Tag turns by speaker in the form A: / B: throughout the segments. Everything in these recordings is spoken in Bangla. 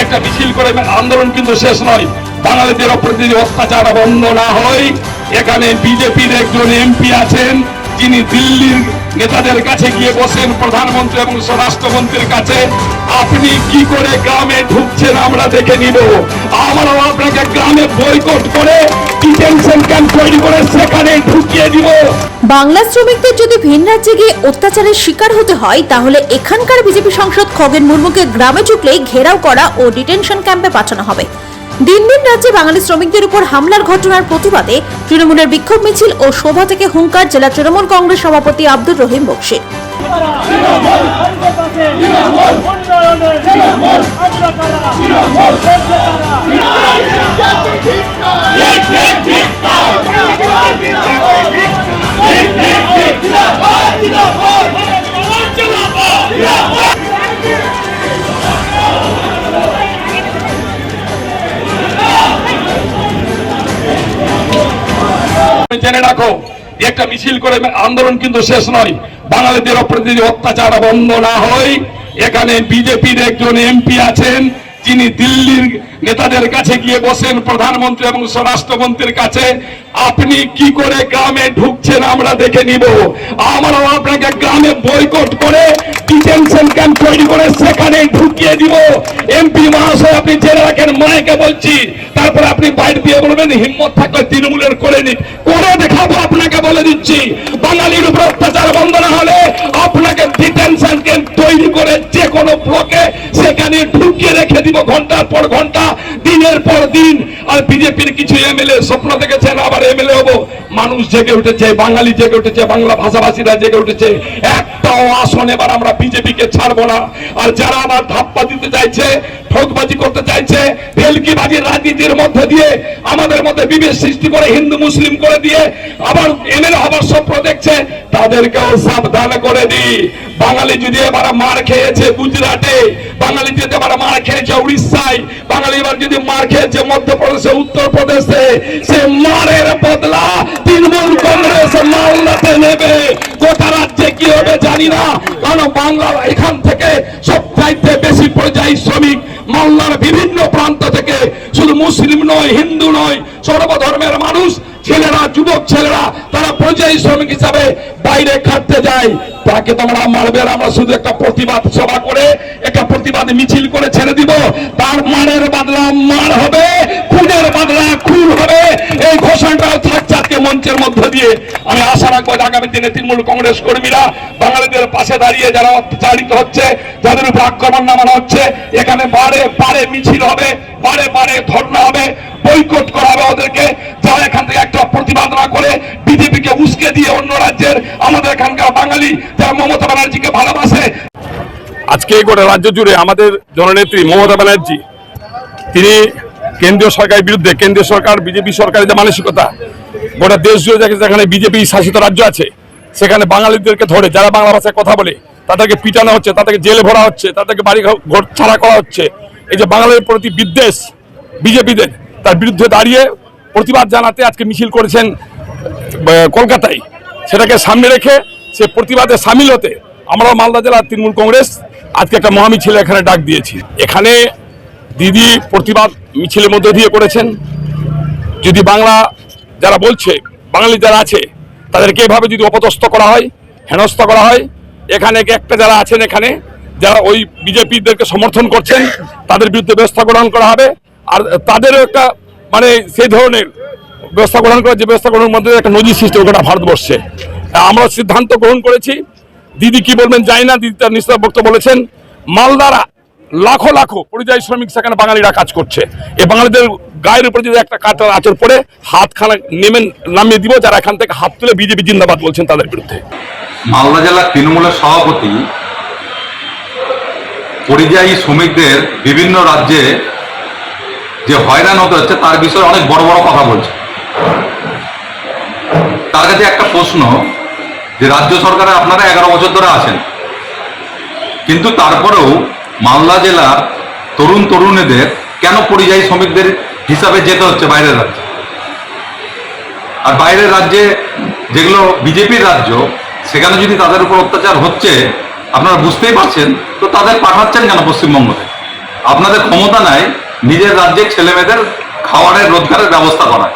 A: একটা মিছিল করে আন্দোলন কিন্তু শেষ নয়। বাঙালিদের যদি অত্যাচার বন্ধ না হয়। এখানে বিজেপির একজন এমপি আছেন। যিনি দিল্লির নেতাদের কাছে গিয়ে বসেন প্রধানমন্ত্রী এবং স্বরাষ্ট্রমন্ত্রীর কাছে, আপনি কি করে গ্রামে ঢুকছেন? আমরা দেখে নিব। আমরাও আপনাকে গ্রামে বয়কট করে
B: বাংলা শ্রমিকদের যদি ভিন রাজ্যে গিয়ে অত্যাচারের শিকার হতে হয়, তাহলে এখানকার বিজেপি সাংসদ খগেন মুর্মুকে গ্রামে ঢুকলেই ঘেরাও করা ও ডিটেনশন ক্যাম্পে পাঠানো হবে। দিন দিন রাজ্যে বাঙালি শ্রমিকদের উপর হামলার ঘটনার প্রতিবাদে তৃণমূলের বিক্ষোভ মিছিল ও শোভা থেকে হুঙ্কার জেলা তৃণমূল কংগ্রেস সভাপতি আব্দুর রহিম বক্সির
A: জেনে রাখো একটা মিছিল করে আন্দোলন কিন্তু শেষ নয়। বাঙালিদের অপ্রতি অত্যাচার বন্ধ না হয়। এখানে বিজেপির একজন এমপি আছেন যিনি দিল্লির নেতাদের কাছে গিয়ে বসেন প্রধানমন্ত্রী এবং স্বরাষ্ট্রমন্ত্রীর কাছে, আপনি কি করে গ্রামে ঢুকছেন আমরা দেখে নিব। আমরাও আপনাকে গ্রামে বয়কট করে ডিটেনশন ক্যাম্প তৈরি করে সেখানে ঢুকিয়ে দিব। এমপি মহাশয়, আপনি জেনে রাখেন, মায়কে বলছি, তারপরে আপনি বাইর দিয়ে বলবেন, হিম্মত থাকলে তৃণমূলের করে নিন করে দেখাবো, আপনাকে বলে দিচ্ছি। বাঙালির উপর অত্যাচার বন্ধ না হলে আপনাকে ডিটেনশন ক্যাম্প তৈরি করে যে কোনো ব্লকে সেখানে ঢুকিয়ে রেখে দিব ঘণ্টার পর ঘণ্টা, দিনের পর দিন। আর বিজেপির কিছু এমএলএ স্বপ্ন দেখেছেন, আবার এমএলএ হব। মানুষ জেগে উঠেছে, বাঙালি জেগে উঠেছে, বাংলা ভাষাভাষীরা জেগে উঠেছে। একটাও আসন এবার আমরা বিজেপিকে ছাড়বো না। আর যারা আবার ধাপ্পা দিতে চাইছে, ঠকবাজি করতে চাইছে, ভেলকিবাজির রাজনীতির মধ্যে দিয়ে, আমাদের মধ্যে বিভেদ সৃষ্টি করে, হিন্দু, মুসলিম করে দিয়ে, আবার এমএলএ হবার স্বপ্ন দেখছে, তাদেরকেও সাবধান করে দিই। বাঙালি যদি এবার মার খেয়েছে গুজরাটে, বাঙালি যদি এবার মার খেয়েছে উড়িষ্যায় বাঙালি এবার যদি মার খেয়েছে মধ্যপ্রদেশে, উত্তরপ্রদেশে, সে মারের বদলা তৃণমূল কংগ্রেস মালদাতে নেবে। গোটা রাজ্যে কি হবে জানি না। কারণ বাংলা এখান থেকে সব চাইতে বেশি পর্যায়ী শ্রমিক মালদার বিভিন্ন প্রান্ত থেকে। শুধু মুসলিম নয়, হিন্দু নয়, সর্বধর্মের মানুষ, ছেলেরা, যুবক ছেলেরা পর্যায়ী শ্রমিক হিসাবে বাইরে খাটতে যায়। তাকে তোমরা মারবে আমরা শুধু একটা প্রতিবাদ সভা করে, একটা প্রতিবাদ মিছিল করে ছেড়ে দিব। তার মারের বদলা মার হবে খুনের বদলা খুন হবে এই ঘোষণাটাও থাকছে আজকে মঞ্চের মধ্য দিয়ে আমি আশা রাখব যে আগামী দিনে তৃণমূল কংগ্রেস কর্মীরা বাঙালিদের পাশে দাঁড়িয়ে যারা অত্যাচারিত হচ্ছে, যাদের উপর আক্রমণ নামানো হচ্ছে, এখানে বারে বারে মিছিল হবে, বারে বারে ধর্ণা হবে, বৈকট করা হবে ওদেরকে। যারা এখান থেকে একটা প্রতিবাদ না করে বিজেপিকে উস্কে দিয়ে অন্য রাজ্যের আমাদের এখানকার বাঙালি যারা মমতা ব্যানার্জিকে ভালোবাসে। আজকে গোটা রাজ্য জুড়ে আমাদের জননেত্রী মমতা ব্যানার্জি, তিনি কেন্দ্রীয় সরকারের বিরুদ্ধে, কেন্দ্রীয় সরকার, বিজেপি সরকারের যে মানসিকতা গোটা দেশ জুড়ে যেখানে বিজেপি শাসিত রাজ্য আছে, সেখানে বাঙালিদেরকে ধরে, যারা বাংলা ভাষায় কথা বলে, তাদেরকে পিটানো হচ্ছে, তাদেরকে জেলে ভরা হচ্ছে, তাদেরকে বাড়ি ঘর ছাড়া করা হচ্ছে। এই যে বাঙালির প্রতি বিদ্বেষ বিজেপিদের, তার বিরুদ্ধে দাঁড়িয়ে প্রতিবাদ জানাতে আজকে মিছিল করেছেন কলকাতায়। সেটাকে সামনে রেখে সে প্রতিবাদে সামিল হতে আমরাও মালদা জেলার তৃণমূল কংগ্রেস আজকে একটা মহামিছিল এখানে ডাক দিয়েছি। এখানে দিদি প্রতিবাদ মিছিলের মধ্যে দিয়ে করেছেন। যদি বাংলা যারা বলছে, বাঙালি যারা আছে, তাদেরকে এভাবে যদি অপদস্থ করা হয়, হেনস্থ করা হয়, এখানে একটা যারা আছেন এখানে, যারা ওই বিজেপিদেরকে সমর্থন করছেন, তাদের বিরুদ্ধে ব্যবস্থা গ্রহণ করা হবে। আর তাদেরও একটা মানে সেই ধরনের ব্যবস্থা গ্রহণ করার যে ব্যবস্থা গ্রহণের মধ্যে একটা নজির সৃষ্টি গোটা ভারতবর্ষে। আমরা সিদ্ধান্ত গ্রহণ করেছি। দিদি কি বলবেন জানি না, দিদি তার নিশ্চয় বক্তব্য বলেছেন। মালদারা লাখো লাখো পরিযায়ী শ্রমিক সেখানে বাঙালিরা কাজ করছে। এই বাঙালিদের গায়ের উপরে যদি একটা কাটার আচর পড়ে হাত খানা নেমে নামিয়ে দিব, যারা এখান থেকে হাত তুলে বিজেপি জিন্দাবাদ বলছেন তাদের বিরুদ্ধে।
C: মালদা জেলার তৃণমূলের সভাপতি, পরিযায়ী শ্রমিকদের বিভিন্ন রাজ্যে যে হয়রান হতে হচ্ছে, তার বিষয়ে অনেক বড় বড় কথা বলছে। তার কাছে একটা প্রশ্ন, যে রাজ্য সরকারে আপনারা এগারো বছর ধরে আছেন, কিন্তু তারপরেও মালদা জেলার তরুণ তরুণীদের কেন পরিযায়ী শ্রমিকদের হিসাবে যেতে হচ্ছে, বাইরের রাজ্যে। আর বাইরের রাজ্যে যেগুলো বিজেপির রাজ্য, সেখানে যদি তাদের উপর অত্যাচার হচ্ছে, আপনারা বুঝতেই পারছেন, তো তাদের পাঠাচ্ছেন কেন পশ্চিমবঙ্গ থেকে আপনাদের ক্ষমতা নাই, নিজের রাজ্যের ছেলে মেয়েদের খাওয়ারের, রোজগারের ব্যবস্থা করা।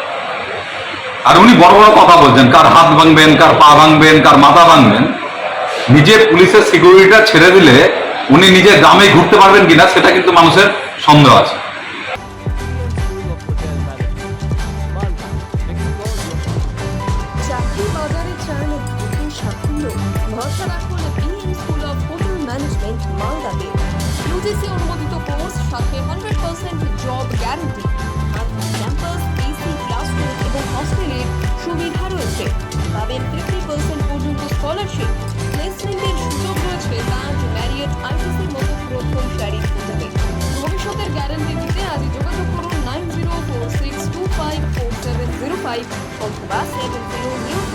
C: আর উনি বড় বড় কথা বলছেন, কার হাত ভাঙবেন, কার পা ভাঙবেন, কার মাথা ভাঙবেন। নিজে পুলিশের সিকিউরিটিটা ছেড়ে দিলে উনি নিজে গ্রামে ঘুরতে পারবেন কিনা, সেটা কিন্তু মানুষের সন্দেহ আছে।
D: রাখুন BM school of hotel management মালদাতে ইউজিসি অনুমোদিত কোর্স সাথে hundred percent job guarantee campus AC classroom এবং হস্টেলের সুবিধা রয়েছে পাবেন ফিফটি পার্সেন্ট পর্যন্ত স্কলারশিপ প্লেসমেন্টের সুযোগ রয়েছে তাজ ম্যারিয়ট আইটিসির মতো প্রথম সারি হোটেলে ভবিষ্যতের গ্যারান্টি দিতে আজই যোগাযোগ করুন nine zero four six two five four seven zero five অথবা সেভেন জিরো জিরো